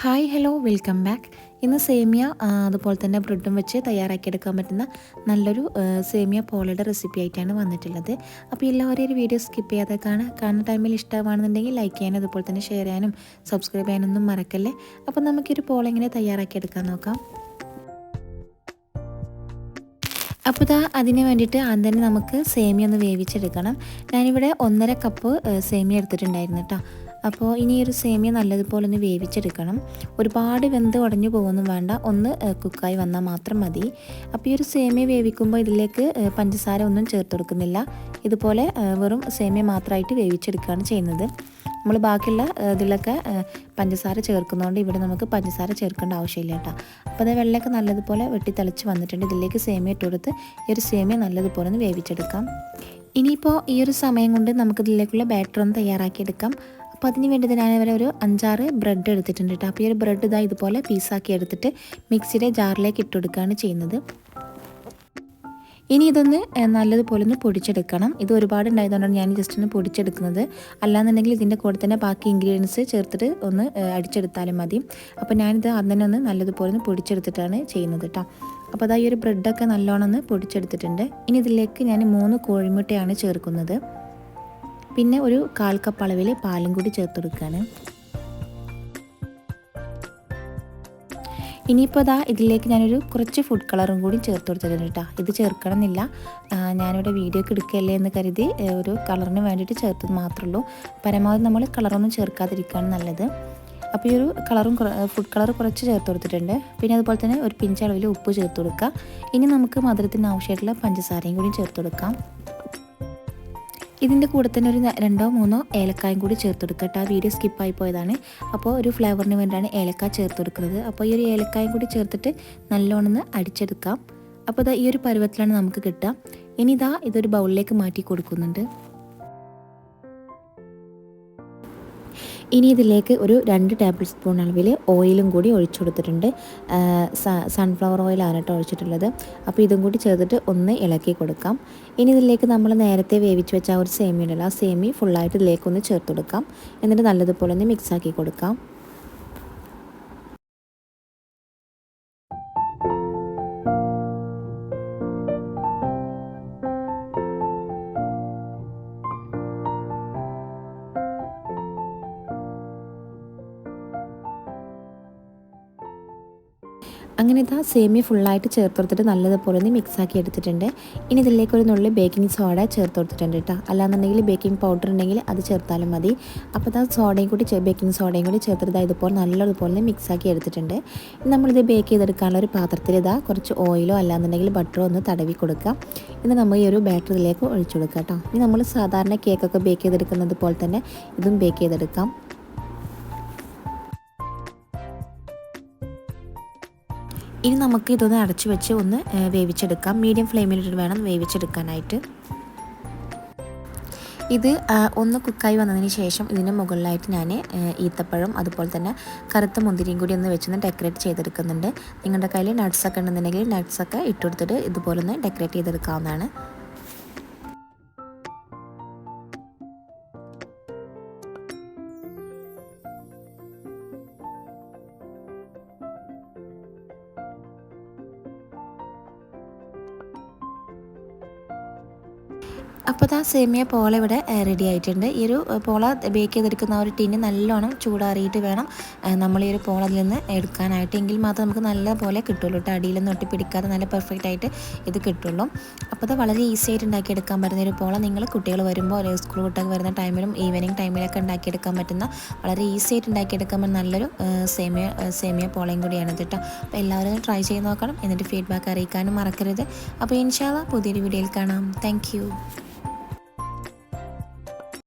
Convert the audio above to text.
Hi hello welcome back. ഇന്ന് സേമിയ അതുപോലെ തന്നെ ബ്രെഡും വെച്ച് തയ്യാറാക്കിയെടുക്കാൻ പറ്റുന്ന നല്ലൊരു സേമിയ പോളയുടെ റെസിപ്പി ആയിട്ടാണ് വന്നിട്ടുള്ളത്. അപ്പോൾ എല്ലാവരും ഒരു വീഡിയോ സ്കിപ്പ് ചെയ്യാതെ കാണാം കാണുന്ന ടൈമിൽ ഇഷ്ടമാണെന്നുണ്ടെങ്കിൽ ലൈക്ക് ചെയ്യാനും അതുപോലെ തന്നെ ഷെയർ ചെയ്യാനും സബ്സ്ക്രൈബ് ചെയ്യാനൊന്നും മറക്കല്ലേ? അപ്പോൾ നമുക്കൊരു പോൾ എങ്ങനെ തയ്യാറാക്കിയെടുക്കാൻ നോക്കാം. അപ്പോൾ ഇതാ അതിന് വേണ്ടിയിട്ട് ആദ്യം തന്നെ നമുക്ക് സേമിയ ഒന്ന് വേവിച്ചെടുക്കണം. ഞാനിവിടെ ഒന്നര കപ്പ് സേമിയ എടുത്തിട്ടുണ്ടായിരുന്നു കേട്ടോ. അപ്പോൾ ഇനി ഒരു സേമിയ നല്ലതുപോലെ ഒന്ന് വേവിച്ചെടുക്കണം. ഒരുപാട് വെന്ത് ഉടഞ്ഞു പോകുന്നു വേണ്ട. ഒന്ന് കുക്കായി വന്നാൽ മാത്രം മതി. അപ്പോൾ ഈ ഒരു സേമിയ വേവിക്കുമ്പോൾ ഇതിലേക്ക് പഞ്ചസാര ഒന്നും ചേർത്ത് കൊടുക്കുന്നില്ല. ഇതുപോലെ വെറും സേമിയ മാത്രമായിട്ട് വേവിച്ചെടുക്കുകയാണ് ചെയ്യുന്നത്. നമ്മൾ ബാക്കിയുള്ള ഇതിലൊക്കെ പഞ്ചസാര ചേർക്കുന്നതുകൊണ്ട് ഇവിടെ നമുക്ക് പഞ്ചസാര ചേർക്കേണ്ട ആവശ്യമില്ല കേട്ടോ. അപ്പോൾ അത് വെള്ളമൊക്കെ നല്ലതുപോലെ വെട്ടി വന്നിട്ടുണ്ട്. ഇതിലേക്ക് സേമിയ ഇട്ട് കൊടുത്ത് ഈ ഒരു സേമിയ നല്ലതുപോലെ ഒന്ന് വേവിച്ചെടുക്കാം. ഇനിയിപ്പോൾ ഈ ഒരു സമയം കൊണ്ട് നമുക്കിതിലേക്കുള്ള ബാറ്റർ ഒന്ന് തയ്യാറാക്കിയെടുക്കാം. അപ്പോൾ അതിന് വേണ്ടി ഞാൻ വരെ ഒരു അഞ്ചാറ് ബ്രെഡ് എടുത്തിട്ടുണ്ട് കേട്ടോ അപ്പോൾ ഈ ഒരു ബ്രെഡ് ഇതാ ഇതുപോലെ പീസാക്കി എടുത്തിട്ട് മിക്സിയുടെ ജാറിലേക്ക് ഇട്ട് കൊടുക്കുകയാണ് ചെയ്യുന്നത്. ഇനി ഇതൊന്ന് നല്ലതുപോലെ ഒന്ന് പൊടിച്ചെടുക്കണം. ഇത് ഒരുപാട് ഉണ്ടായതുകൊണ്ടാണ് ഞാൻ ജസ്റ്റ് ഒന്ന് പൊടിച്ചെടുക്കുന്നത്. അല്ലാന്നുണ്ടെങ്കിൽ ഇതിന്റെ കൂടെ തന്നെ ബാക്കി ഇൻഗ്രീഡിയൻസ് ചേർത്തിട്ട് ഒന്ന് അടിച്ചെടുത്താലും മതി. അപ്പോൾ ഞാനിത് അതിനെ ഒന്ന് നല്ലതുപോലെ ഒന്ന് പൊടിച്ചെടുത്തിട്ടാണ് ചെയ്യുന്നത് കേട്ടോ അപ്പോൾ അതാ ഈ ഒരു ബ്രെഡൊക്കെ നല്ലോണം ഒന്ന് പൊടിച്ചെടുത്തിട്ടുണ്ട്. ഇനി ഇതിലേക്ക് ഞാൻ മൂന്ന് കോഴിമുട്ടയാണ് ചേർക്കുന്നത്. പിന്നെ ഒരു കാൽ കപ്പ് അളവിൽ പാലും കൂടി ചേർത്ത് കൊടുക്കുകയാണ് ഇനിയിപ്പോൾ അതാ ഇതിലേക്ക് ഞാനൊരു കുറച്ച് ഫുഡ് കളറും കൂടി ചേർത്ത് കൊടുത്തിട്ടുണ്ട് കേട്ടോ. ഇത് ചേർക്കണമെന്നില്ല. ഞാനിവിടെ വീഡിയോ ഒക്കെ എടുക്കുകയല്ലേ എന്ന് കരുതി ഒരു കളറിന് വേണ്ടിയിട്ട് ചേർത്തത് മാത്രമേ ഉള്ളൂ പരമാവധി നമ്മൾ കളറൊന്നും ചേർക്കാതിരിക്കുകയാണ് നല്ലത്. അപ്പോൾ ഈ ഒരു കളറും ഫുഡ് കളർ കുറച്ച് ചേർത്ത് കൊടുത്തിട്ടുണ്ട്. പിന്നെ അതുപോലെ തന്നെ ഒരു പിഞ്ചളവിൽ ഉപ്പ് ചേർത്ത് കൊടുക്കുക. ഇനി നമുക്ക് മധുരത്തിന് ആവശ്യമായിട്ടുള്ള പഞ്ചസാരയും കൂടി ചേർത്ത് കൊടുക്കാം. ഇതിന്റെ കൂടെ തന്നെ ഒരു രണ്ടോ മൂന്നോ ഏലക്കായും കൂടി ചേർത്ത് കൊടുക്കട്ടെ ആ വീഡിയോ സ്കിപ്പായി പോയതാണ്. അപ്പോൾ ഒരു ഫ്ലേവറിന് വേണ്ടിയാണ് ഏലക്ക ചേർത്ത് കൊടുക്കുന്നത്. അപ്പോൾ ഈ ഒരു ഏലക്കായും കൂടി ചേർത്തിട്ട് നല്ലോണം അടിച്ചെടുക്കാം. അപ്പോൾ ഇതാ ഈ ഒരു പരുവത്തിലാണ് നമുക്ക് കിട്ടുക. ഇനി ഇതാ ഇതൊരു ബൗളിലേക്ക് മാറ്റി കൊടുക്കുന്നുണ്ട്. ഇനി ഇതിലേക്ക് ഒരു രണ്ട് ടേബിൾ സ്പൂൺ അളവിൽ ഓയിലും കൂടി ഒഴിച്ചു കൊടുത്തിട്ടുണ്ട്. സൺഫ്ലവർ ഓയിലാണ് കേട്ടോ ഒഴിച്ചിട്ടുള്ളത്. അപ്പോൾ ഇതും കൂടി ചേർത്തിട്ട് ഒന്ന് ഇളക്കി കൊടുക്കാം. ഇനി ഇതിലേക്ക് നമ്മൾ നേരത്തെ വേവിച്ച് വെച്ച ആ ഒരു സേമിയുണ്ടല്ലോ ആ സേമി ഫുള്ളായിട്ട് ഇതിലേക്കൊന്ന് ചേർത്ത് കൊടുക്കാം. എന്നിട്ട് നല്ലതുപോലെ ഒന്ന് മിക്സാക്കി കൊടുക്കാം. അങ്ങനെ ഇതാ സേമിയ ഫുള്ളായിട്ട് ചേർത്ത് കൊടുത്തിട്ട് നല്ലതുപോലെ ഒന്ന് മിക്സാക്കി എടുത്തിട്ടുണ്ട്. ഇനി ഇതിലേക്ക് ഒരു നുള്ളിൽ ബേക്കിംഗ് സോഡ ചേർത്ത് കൊടുത്തിട്ടുണ്ട് കേട്ടോ. അല്ലാന്നുണ്ടെങ്കിൽ ബേക്കിംഗ് പൗഡർ ഉണ്ടെങ്കിൽ അത് ചേർത്താലും മതി. അപ്പോൾ ഇതാ സോഡയും കൂടി ബേക്കിംഗ് സോഡയും കൂടി ചേർത്തിട്ട് ഇതുപോലെ നല്ലതുപോലെ മിക്സാക്കി എടുത്തിട്ടുണ്ട്. നമ്മളിത് ബേക്ക് ചെയ്തെടുക്കാനുള്ള ഒരു പാത്രത്തിൽ ഇതാ കുറച്ച് ഓയിലോ അല്ലാന്നുണ്ടെങ്കിൽ ബട്ടറോ ഒന്ന് തടവി കൊടുക്കുക ഇന്ന് നമ്മൾ ഈ ഒരു ബാറ്ററിയിലേക്ക് ഒഴിച്ചു കൊടുക്കാം കേട്ടോ. ഇനി നമ്മൾ സാധാരണ കേക്കൊക്കെ ബേക്ക് ചെയ്തെടുക്കുന്നത് പോലെ തന്നെ ഇതും ബേക്ക് ചെയ്തെടുക്കാം. ഇനി നമുക്ക് ഇതൊന്ന് അടച്ചു വെച്ച് ഒന്ന് വേവിച്ചെടുക്കാം. മീഡിയം ഫ്ലെയിമിലിട്ട് വേണം വേവിച്ചെടുക്കാനായിട്ട്. ഇത് ഒന്ന് കുക്കായി വന്നതിന് ശേഷം ഇതിന് മുകളിലായിട്ട് ഞാൻ ഈത്തപ്പഴം അതുപോലെ തന്നെ കറുത്ത മുന്തിരിയും കൂടി ഒന്ന് വെച്ചൊന്ന് ഡെക്കറേറ്റ് ചെയ്തെടുക്കുന്നുണ്ട്. നിങ്ങളുടെ കയ്യിൽ നട്ട്സൊക്കെ ഉണ്ടെന്നുണ്ടെങ്കിൽ നട്ട്സൊക്കെ ഇട്ടുകൊടുത്തിട്ട് ഇതുപോലെ ഒന്ന് ഡെക്കറേറ്റ് ചെയ്തെടുക്കാവുന്നതാണ്. അപ്പോൾ ആ സേമിയ പോള ഇവിടെ റെഡി ആയിട്ടുണ്ട്. ഈ ഒരു പോള ബേക്ക് ചെയ്തെടുക്കുന്ന ഒരു ടിന്ന് നല്ലോണം ചൂടാറിയിട്ട് വേണം നമ്മൾ ഈ ഒരു പോള അതിൽ നിന്ന് എടുക്കാനായിട്ട്. എങ്കിൽ മാത്രം നമുക്ക് നല്ല പോലെ കിട്ടുള്ളൂ കേട്ടോ അടിയിലൊന്നും ഒട്ടിപ്പിടിക്കാതെ നല്ല പെർഫെക്റ്റ് ആയിട്ട് ഇത് കിട്ടുള്ളൂ. അപ്പോൾ അത് വളരെ ഈസി ആയിട്ട് ഉണ്ടാക്കിയെടുക്കാൻ പറ്റുന്ന ഒരു പോള. നിങ്ങൾ കുട്ടികൾ വരുമ്പോൾ അല്ലെങ്കിൽ സ്കൂൾ വിട്ടൊക്കെ വരുന്ന ടൈമിലും ഈവനിങ് ടൈമിലൊക്കെ ഉണ്ടാക്കിയെടുക്കാൻ പറ്റുന്ന വളരെ ഈസി ആയിട്ട് ഉണ്ടാക്കിയെടുക്കാൻ പറ്റുന്ന നല്ലൊരു സേമിയ സേമിയ പോളയും കൂടിയാണ് കേട്ടോ അപ്പോൾ എല്ലാവരും ട്രൈ ചെയ്ത് നോക്കണം. എന്നിട്ട് ഫീഡ്ബാക്ക് അറിയിക്കാനും മറക്കരുത്. അപ്പോൾ ഇൻഷാല്ല പുതിയൊരു വീഡിയോയിൽ കാണാം. താങ്ക്